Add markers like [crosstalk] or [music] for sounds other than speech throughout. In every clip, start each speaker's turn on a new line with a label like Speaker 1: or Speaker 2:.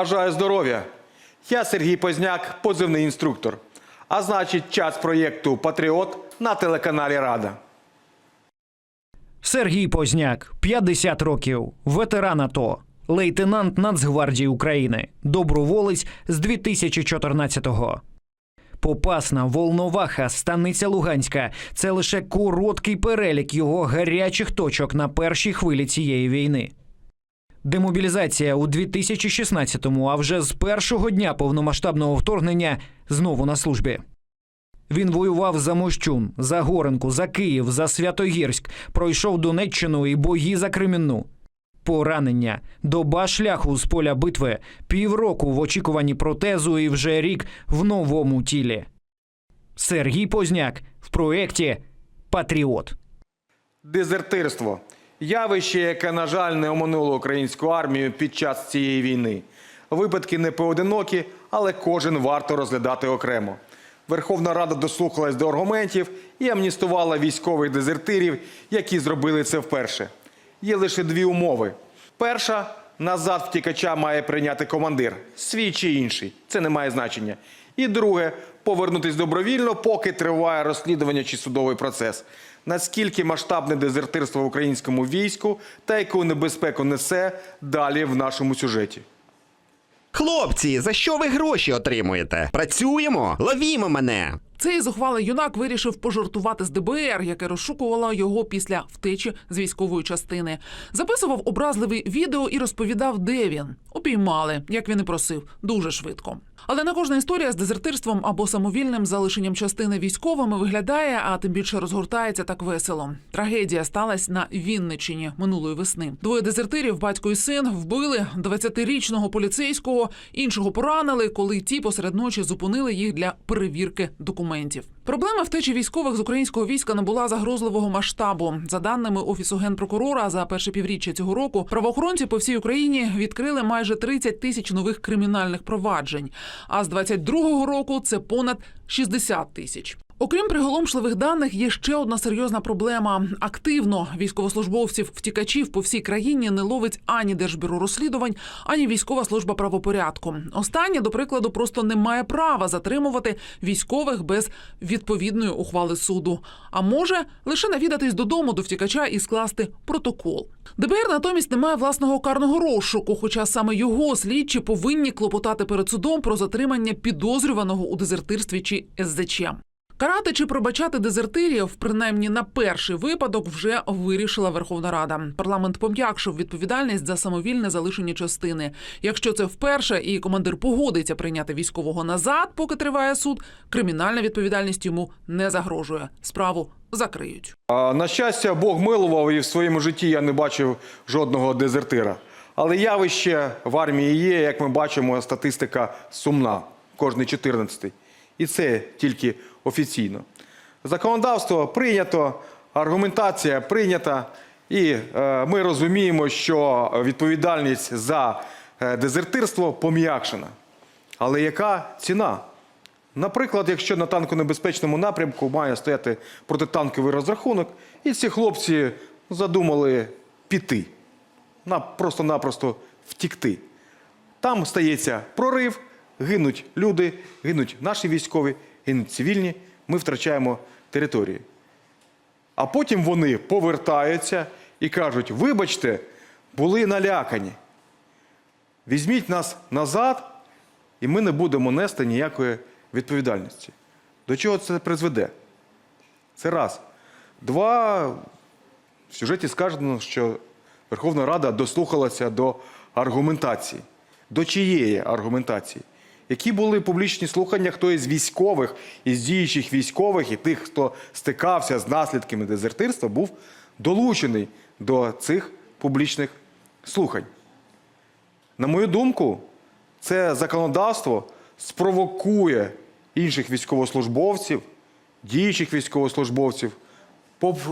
Speaker 1: Бажаю здоров'я! Я Сергій Позняк, позивний інструктор. А значить, час проєкту Патріот на телеканалі Рада.
Speaker 2: Сергій Позняк, 50 років, ветеран АТО, лейтенант Нацгвардії України, доброволець з 2014-го. Попасна, Волноваха, Станиця Луганська це лише короткий перелік його гарячих точок на першій хвилі цієї війни. Демобілізація у 2016-му, а вже з першого дня повномасштабного вторгнення знову на службі. Він воював за Мощун, за Горенку, за Київ, за Святогірськ, пройшов Донеччину і бої за Кремінну. Поранення, доба шляху з поля битви, півроку в очікуванні протезу і вже рік в новому тілі. Сергій Позняк в проєкті Патріот.
Speaker 1: Дезертирство явище, яке, на жаль, не оминуло українську армію під час цієї війни. Випадки не поодинокі, але кожен варто розглядати окремо. Верховна Рада дослухалась до аргументів і амністувала військових дезертирів, які зробили це вперше. Є лише дві умови: перша назад втікача має прийняти командир, свій чи інший. Це не має значення. І друге повернутись добровільно, поки триває розслідування чи судовий процес. Наскільки масштабне дезертирство в українському війську та яку небезпеку несе далі в нашому сюжеті.
Speaker 3: Хлопці, за що ви гроші отримуєте? Працюємо? Ловімо мене.
Speaker 4: Цей зухвалий юнак вирішив пожартувати з ДБР, яке розшукувало його після втечі з військової частини. Записував образливі відео і розповідав, де він. Упіймали, як він і просив, дуже швидко. Але не кожна історія з дезертирством або самовільним залишенням частини військовими виглядає, а тим більше розгортається так весело. Трагедія сталася на Вінниччині минулої весни. Двоє дезертирів, батько і син, вбили 20-річного поліцейського, іншого поранили, коли ті посеред ночі зупинили їх для перевірки документів. Проблема втечі військових з українського війська набула загрозливого масштабу. За даними офісу генпрокурора, за перше півріччя цього року правоохоронці по всій Україні відкрили майже 30 тисяч нових кримінальних проваджень. А з 22-го року це понад 60 тисяч. Окрім приголомшливих даних, є ще одна серйозна проблема. Активно військовослужбовців втікачів по всій країні не ловить ані Держбюро розслідувань, ані військова служба правопорядку. Останнє, до прикладу, просто не має права затримувати військових без відповідної ухвали суду. А може лише навідатись додому до втікача і скласти протокол. ДБР натомість не має власного карного розшуку, хоча саме його слідчі повинні клопотати перед судом про затримання підозрюваного у дезертирстві чи СЗЧ. Карати чи пробачати дезертирів, принаймні на перший випадок, вже вирішила Верховна Рада. Парламент пом'якшив відповідальність за самовільне залишення частини. Якщо це вперше і командир погодиться прийняти військового назад, поки триває суд, кримінальна відповідальність йому не загрожує. Справу закриють.
Speaker 1: На щастя, Бог милував і в своєму житті я не бачив жодного дезертира. Але явище в армії є, як ми бачимо, статистика сумна, кожний 14-й. І це тільки офіційно. Законодавство прийнято, аргументація прийнята, і е, ми розуміємо, що відповідальність за е, дезертирство пом'якшена. Але яка ціна? Наприклад, якщо на танконебезпечному напрямку має стояти протитанковий розрахунок, і ці хлопці задумали піти, просто-напросто втікти. Там стається прорив, гинуть люди, гинуть наші військові, гинуть цивільні, ми втрачаємо територію. А потім вони повертаються і кажуть: вибачте, були налякані. Візьміть нас назад, і ми не будемо нести ніякої відповідальності. До чого це призведе? Це раз. Два. В сюжеті сказано, що Верховна Рада дослухалася до аргументації. До чиєї аргументації? Які були публічні слухання, хто із військових, із діючих військових і тих, хто стикався з наслідками дезертирства, був долучений до цих публічних слухань? На мою думку, це законодавство спровокує інших військовослужбовців, діючих військовослужбовців,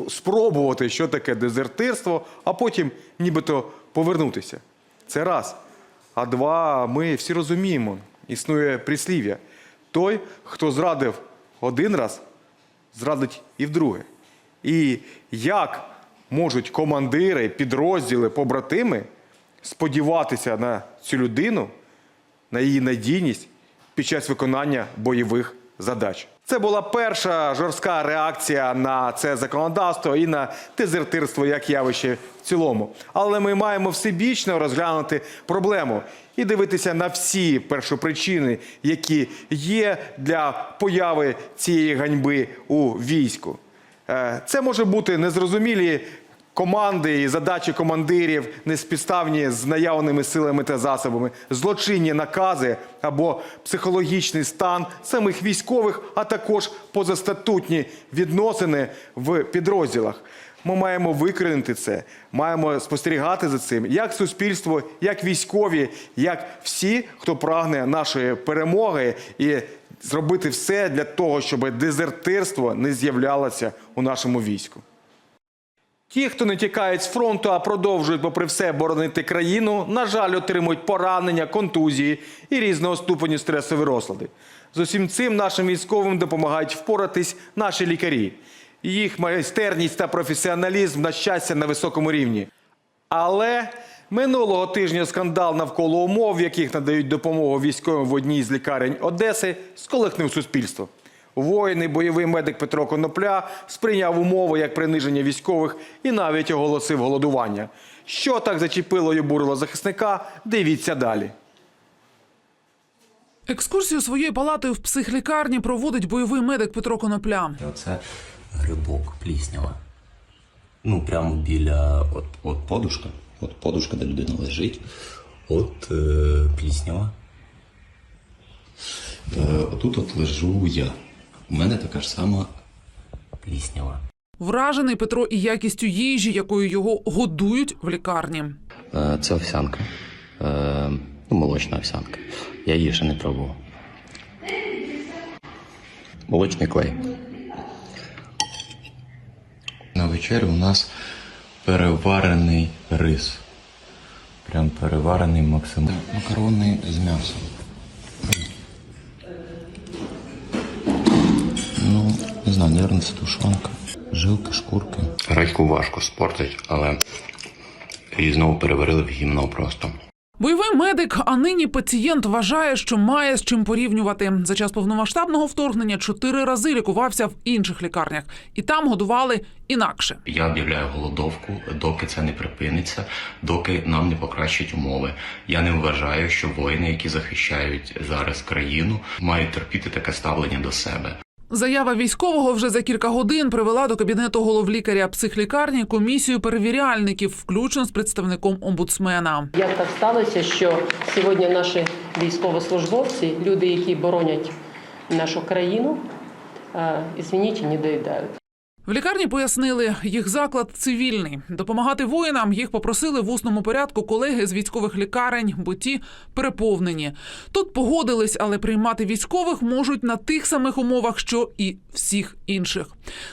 Speaker 1: спробувати, що таке дезертирство, а потім нібито повернутися. Це раз. А два, ми всі розуміємо, існує прислів'я. Той, хто зрадив один раз, зрадить і вдруге. І як можуть командири, підрозділи, побратими сподіватися на цю людину, на її надійність під час виконання бойових задач. Це була перша жорстка реакція на це законодавство і на дезертирство як явище в цілому. Але ми маємо всебічно розглянути проблему і дивитися на всі першопричини, які є для появи цієї ганьби у війську. Е, Це може бути незрозумілі команди і задачі командирів, неспідставні з наявними силами та засобами, злочинні накази або психологічний стан самих військових, а також позастатутні відносини в підрозділах. Ми маємо викорінити це, маємо спостерігати за цим, як суспільство, як військові, як всі, хто прагне нашої перемоги, і зробити все для того, щоб дезертирство не з'являлося у нашому війську. Ті, хто не тікають з фронту, а продовжують, попри все, боронити країну, на жаль, отримують поранення, контузії і різного ступеню стресові розлади. З усім цим нашим військовим допомагають впоратись наші лікарі. Їх майстерність та професіоналізм на щастя на високому рівні. Але минулого тижня скандал навколо умов, в яких надають допомогу військовим в одній з лікарень Одеси, сколихнув суспільство. Воїн, бойовий медик Петро Конопля сприйняв умови як приниження військових і навіть оголосив голодування. Що так зачепило і обурило захисника? Дивіться далі.
Speaker 4: Екскурсію своєю палатою в психлікарні проводить бойовий медик Петро Конопля.
Speaker 5: Оце грибок пліснява. Ну, прямо біля от, от подушка. От подушка, де людина лежить. От е, пліснява. Е, отут от лежу я. У мене така ж сама пліснява.
Speaker 4: Вражений Петро і якістю їжі, якою його годують в лікарні.
Speaker 5: Е, це овсянка. Е, ну, молочна овсянка. Я її ще не пробував. Молочний клей. На вечерю у нас переварений рис. Прям переварений максимум. Макарони з м'ясом. Не знаю, це тушонка. Жилки, шкурки. Гречку важко спортить, але її знову переварили в гімно просто.
Speaker 4: Бойовий медик, а нині пацієнт вважає, що має з чим порівнювати. За час повномасштабного вторгнення чотири рази лікувався в інших лікарнях, і там годували інакше.
Speaker 5: Я об'являю голодовку, доки це не припиниться, доки нам не покращать умови. Я не вважаю, що воїни, які захищають зараз країну, мають терпіти таке ставлення до себе.
Speaker 4: Заява військового вже за кілька годин привела до кабінету головлікаря психлікарні комісію перевіряльників, включно з представником омбудсмена.
Speaker 6: Як так сталося, що сьогодні наші військовослужбовці, люди, які боронять нашу країну, звініть извините, не доїдають.
Speaker 4: В лікарні пояснили, їх заклад цивільний. Допомагати воїнам їх попросили в усному порядку колеги з військових лікарень, бо ті переповнені. Тут погодились, але приймати військових можуть на тих самих умовах, що і всіх інших.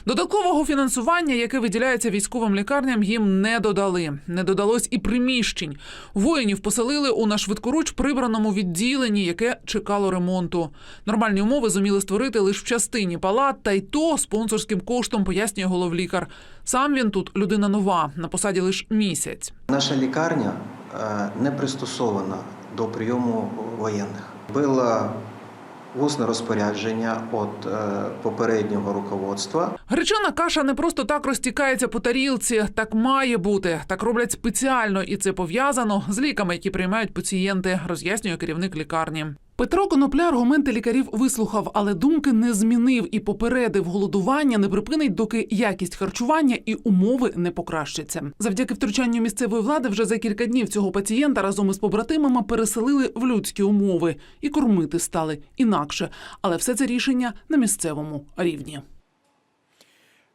Speaker 4: Додаткового фінансування, яке виділяється військовим лікарням, їм не додали. Не додалось і приміщень. Воїнів поселили у на швидкоруч прибраному відділенні, яке чекало ремонту. Нормальні умови зуміли створити лише в частині палат, та й то спонсорським коштом пояснює головлікар. Сам він тут людина нова, на посаді лише місяць.
Speaker 7: Наша лікарня е, не пристосована до прийому воєнних. Було усне розпорядження від е, попереднього руководства.
Speaker 4: Гречана каша не просто так розтікається по тарілці. Так має бути. Так роблять спеціально, і це пов'язано з ліками, які приймають пацієнти, роз'яснює керівник лікарні. Петро Конопля аргументи лікарів вислухав, але думки не змінив і попередив голодування не припинить, доки якість харчування і умови не покращаться. Завдяки втручанню місцевої влади вже за кілька днів цього пацієнта разом із побратимами переселили в людські умови і кормити стали інакше. Але все це рішення на місцевому рівні.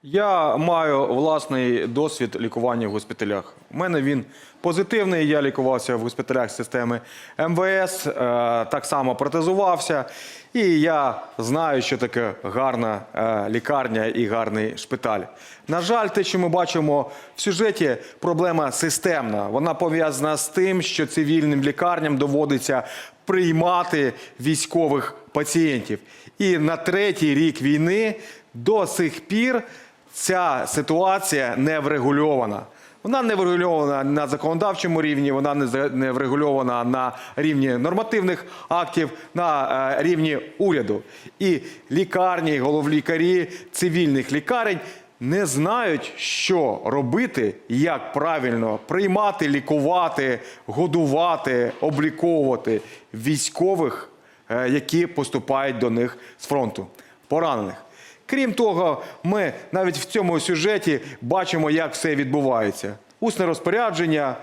Speaker 1: Я маю власний досвід лікування в госпіталях. У мене він позитивний. Я лікувався в госпіталях системи МВС, е, так само протезувався. І я знаю, що таке гарна е, лікарня і гарний шпиталь. На жаль, те, що ми бачимо в сюжеті, проблема системна. Вона пов'язана з тим, що цивільним лікарням доводиться приймати військових пацієнтів. І на третій рік війни до сих пір ця ситуація не врегульована. Вона не врегульована на законодавчому рівні, вона не врегульована на рівні нормативних актів, на е, рівні уряду. І лікарні, головлікарі цивільних лікарень не знають, що робити, як правильно приймати, лікувати, годувати, обліковувати військових, е, які поступають до них з фронту, поранених. Крім того, ми навіть в цьому сюжеті бачимо, як все відбувається. Усне розпорядження,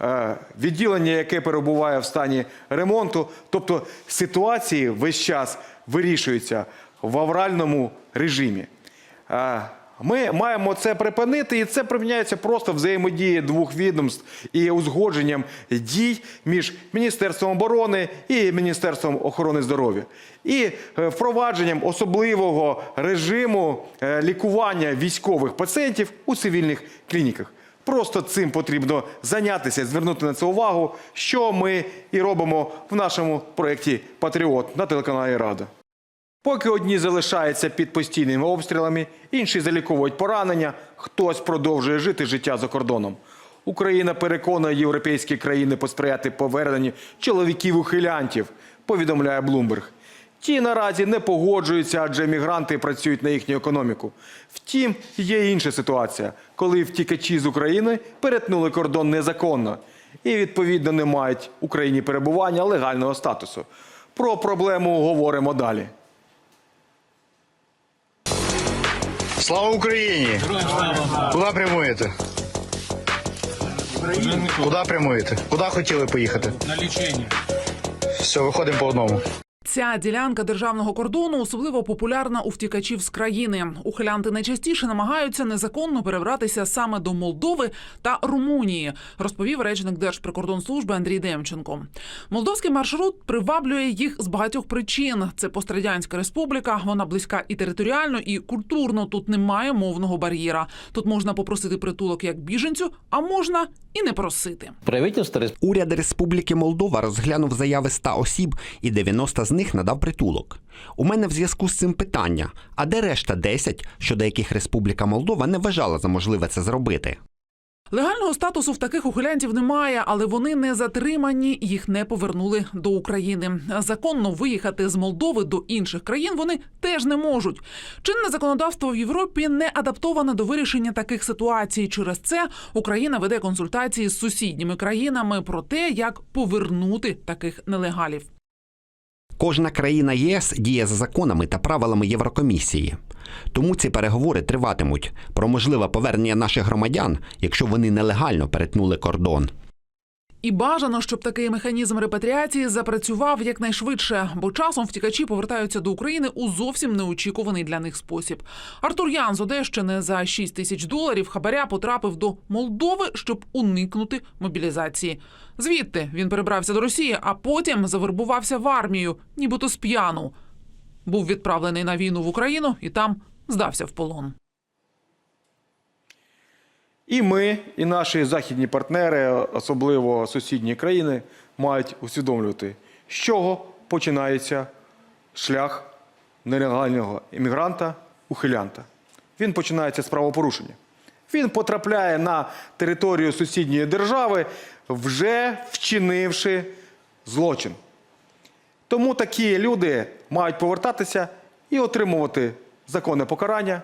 Speaker 1: е, відділення, яке перебуває в стані ремонту. Тобто ситуації весь час вирішуються в авральному режимі. Ми маємо це припинити, і це приміняється просто взаємодії двох відомств і узгодженням дій між Міністерством оборони і Міністерством охорони здоров'я, і е, впровадженням особливого режиму е, лікування військових пацієнтів у цивільних клініках. Просто цим потрібно зайнятися, звернути на це увагу, що ми і робимо в нашому проєкті Патріот на телеканалі Рада. Поки одні залишаються під постійними обстрілами, інші заліковують поранення, хтось продовжує жити життя за кордоном. Україна переконує європейські країни посприяти поверненню чоловіків-ухилянтів, повідомляє Блумберг. Ті наразі не погоджуються, адже мігранти працюють на їхню економіку. Втім, є інша ситуація, коли втікачі з України перетнули кордон незаконно і, відповідно, не мають Україні перебування легального статусу. Про проблему говоримо далі.
Speaker 8: Слава Україні! Куди прямуєте? Куди прямуєте? Куди хотіли поїхати? На лічення. Все, виходимо по одному.
Speaker 4: Ця ділянка державного кордону особливо популярна у втікачів з країни. Ухилянти найчастіше намагаються незаконно перебратися саме до Молдови та Румунії, розповів речник Держприкордонслужби Андрій Демченко. Молдовський маршрут приваблює їх з багатьох причин. Це пострадянська республіка. Вона близька і територіально, і культурно. Тут немає мовного бар'єра. Тут можна попросити притулок як біженцю, а можна і не просити.
Speaker 9: Правительство
Speaker 3: Уряд Республіки Молдова розглянув заяви 100 осіб і 90 з них надав притулок. У мене в зв'язку з цим питання: а де решта 10, щодо яких Республіка Молдова не вважала за можливе це зробити?
Speaker 4: Легального статусу в таких ухилянтів немає, але вони не затримані, їх не повернули до України. Законно виїхати з Молдови до інших країн вони теж не можуть. Чинне законодавство в Європі не адаптоване до вирішення таких ситуацій. Через це Україна веде консультації з сусідніми країнами про те, як повернути таких нелегалів.
Speaker 3: Кожна країна ЄС діє за законами та правилами Єврокомісії. Тому ці переговори триватимуть про можливе повернення наших громадян, якщо вони нелегально перетнули кордон.
Speaker 4: І бажано, щоб такий механізм репатріації запрацював якнайшвидше, бо часом втікачі повертаються до України у зовсім неочікуваний для них спосіб. Артур Ян з Одещини за 6 тисяч доларів хабаря потрапив до Молдови, щоб уникнути мобілізації. Звідти він перебрався до Росії, а потім завербувався в армію, нібито з п'яну. Був відправлений на війну в Україну і там здався в полон.
Speaker 1: І ми, і наші західні партнери, особливо сусідні країни, мають усвідомлювати, з чого починається шлях нелегального іммігранта, ухилянта. Він починається з правопорушення. Він потрапляє на територію сусідньої держави, вже вчинивши злочин. Тому такі люди мають повертатися і отримувати законне покарання,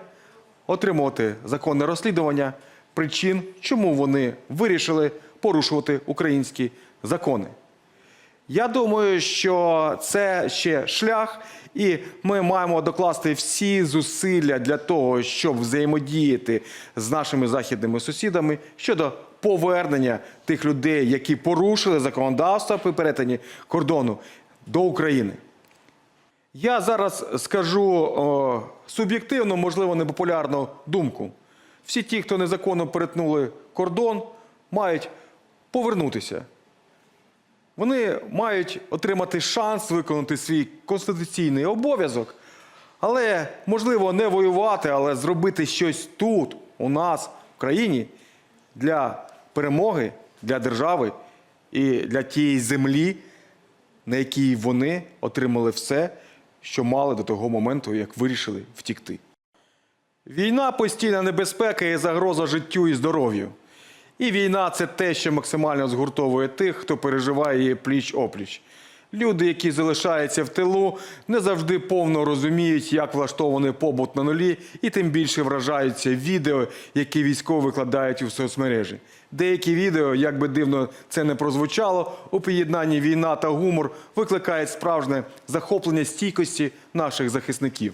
Speaker 1: отримувати законне розслідування причин, чому вони вирішили порушувати українські закони. Я думаю, що це ще шлях, і ми маємо докласти всі зусилля для того, щоб взаємодіяти з нашими західними сусідами щодо повернення тих людей, які порушили законодавство при перетині кордону до України. Я зараз скажу о, суб'єктивну, можливо, непопулярну думку. Всі ті, хто незаконно перетнули кордон, мають повернутися. Вони мають отримати шанс виконати свій конституційний обов'язок, але, можливо, не воювати, але зробити щось тут, у нас, в країні, для перемоги, для держави і для тієї землі, на якій вони отримали все, що мали до того моменту, як вирішили втікти. Війна постійна небезпека і загроза життю і здоров'ю. І війна це те, що максимально згуртовує тих, хто переживає її пліч опліч. Люди, які залишаються в тилу, не завжди повно розуміють, як влаштований побут на нулі, і тим більше вражаються відео, які військові викладають у соцмережі. Деякі відео, як би дивно це не прозвучало, у поєднанні війна та гумор викликають справжнє захоплення стійкості наших захисників.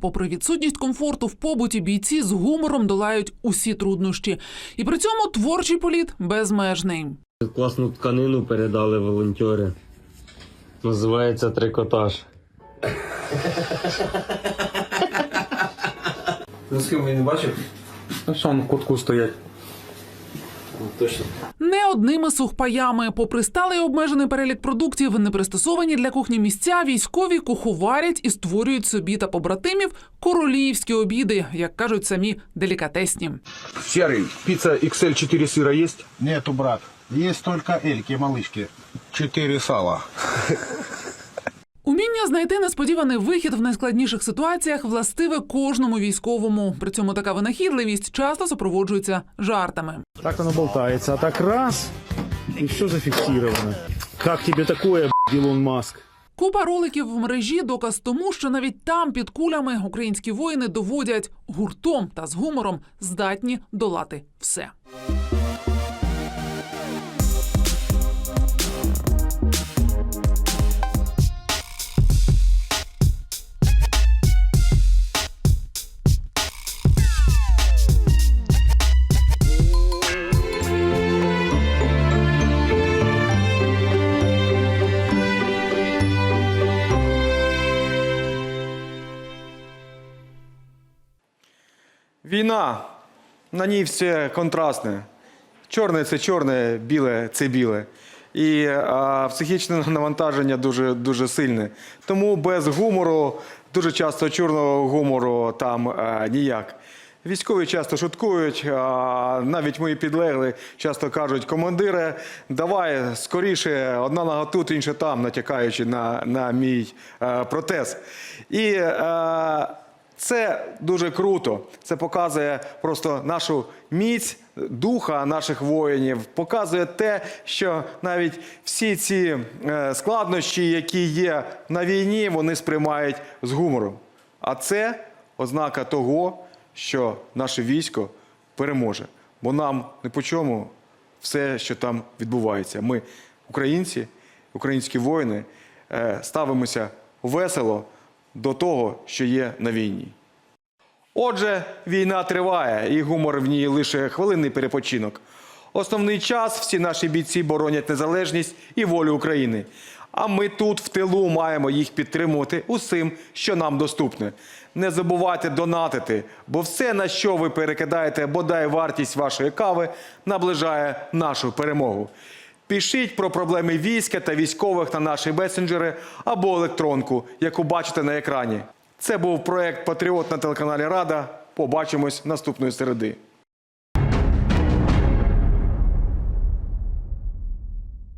Speaker 4: Попри відсутність комфорту в побуті, бійці з гумором долають усі труднощі. І при цьому творчий політ безмежний.
Speaker 9: Класну тканину передали волонтери. Називається трикотаж.
Speaker 10: Ну з ким я не бачив?
Speaker 9: Ну, сам в кутку стоять.
Speaker 10: Точно
Speaker 4: Не одними сухпаями, попри сталий обмежений перелік продуктів, не пристосовані для кухні місця, військові куховарять і створюють собі та побратимів королівські обіди, як кажуть самі делікатесні.
Speaker 11: Серый, пицца XL 4 сыра есть?
Speaker 8: Нету, брат. Есть только эльки, малышки.
Speaker 11: 4 сала.
Speaker 4: Уміння знайти несподіваний вихід в найскладніших ситуаціях властиве кожному військовому. При цьому така винахідливість часто супроводжується жартами.
Speaker 12: Так оно болтается, а так раз, и все зафиксировано. Как тебе такое, б***ь, Илон Маск?
Speaker 4: Купа роликів в мережі доказ тому, що навіть там під кулями українські воїни доводять гуртом та з гумором здатні долати все.
Speaker 1: Війна, на ній все контрастне. Чорне це чорне, біле це біле. І а, психічне [laughs] навантаження дуже, дуже сильне. Тому без гумору, дуже часто чорного гумору там а, ніяк. Військові часто шуткують, а, навіть мої підлегли часто кажуть, командире, давай скоріше, одна нога тут, інша там, натякаючи на, на мій е, протез. І е, це дуже круто. Це показує просто нашу міць духа наших воїнів, показує те, що навіть всі ці е, складнощі, які є на війні, вони сприймають з гумором. А це ознака того, що наше військо переможе. Бо нам не по чому все, що там відбувається. Ми, українці, українські воїни, е, ставимося весело до того, що є на війні. Отже, війна триває, і гумор в ній лише хвилинний перепочинок. Основний час всі наші бійці боронять незалежність і волю України. А ми тут, в тилу, маємо їх підтримувати усім, що нам доступне. Не забувайте донатити, бо все, на що ви перекидаєте бодай вартість вашої кави, наближає нашу перемогу. Пишіть про проблеми війська та військових на наші месенджери або електронку, яку бачите на екрані. Це був проект Патріот на телеканалі Рада. Побачимось наступної середи.